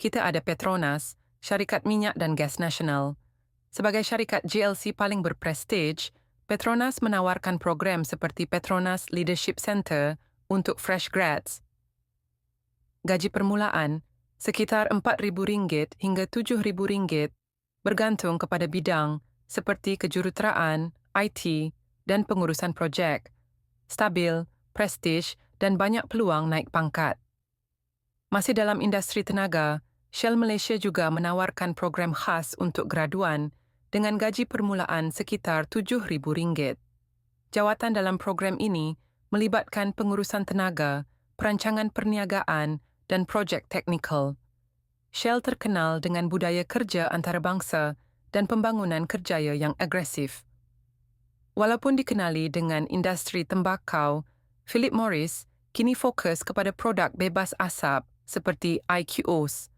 kita ada Petronas, syarikat minyak dan gas nasional. Sebagai syarikat GLC paling berprestij, Petronas menawarkan program seperti Petronas Leadership Center untuk fresh grads. Gaji permulaan sekitar RM4,000 hingga RM7,000 bergantung kepada bidang seperti kejuruteraan, IT, dan pengurusan projek. Stabil, prestij, dan banyak peluang naik pangkat. Masih dalam industri tenaga, Shell Malaysia juga menawarkan program khas untuk graduan dengan gaji permulaan sekitar RM7,000. Jawatan dalam program ini melibatkan pengurusan tenaga, perancangan perniagaan, dan projek teknikal. Shell terkenal dengan budaya kerja antarabangsa dan pembangunan kerjaya yang agresif. Walaupun dikenali dengan industri tembakau, Philip Morris kini fokus kepada produk bebas asap seperti IQOS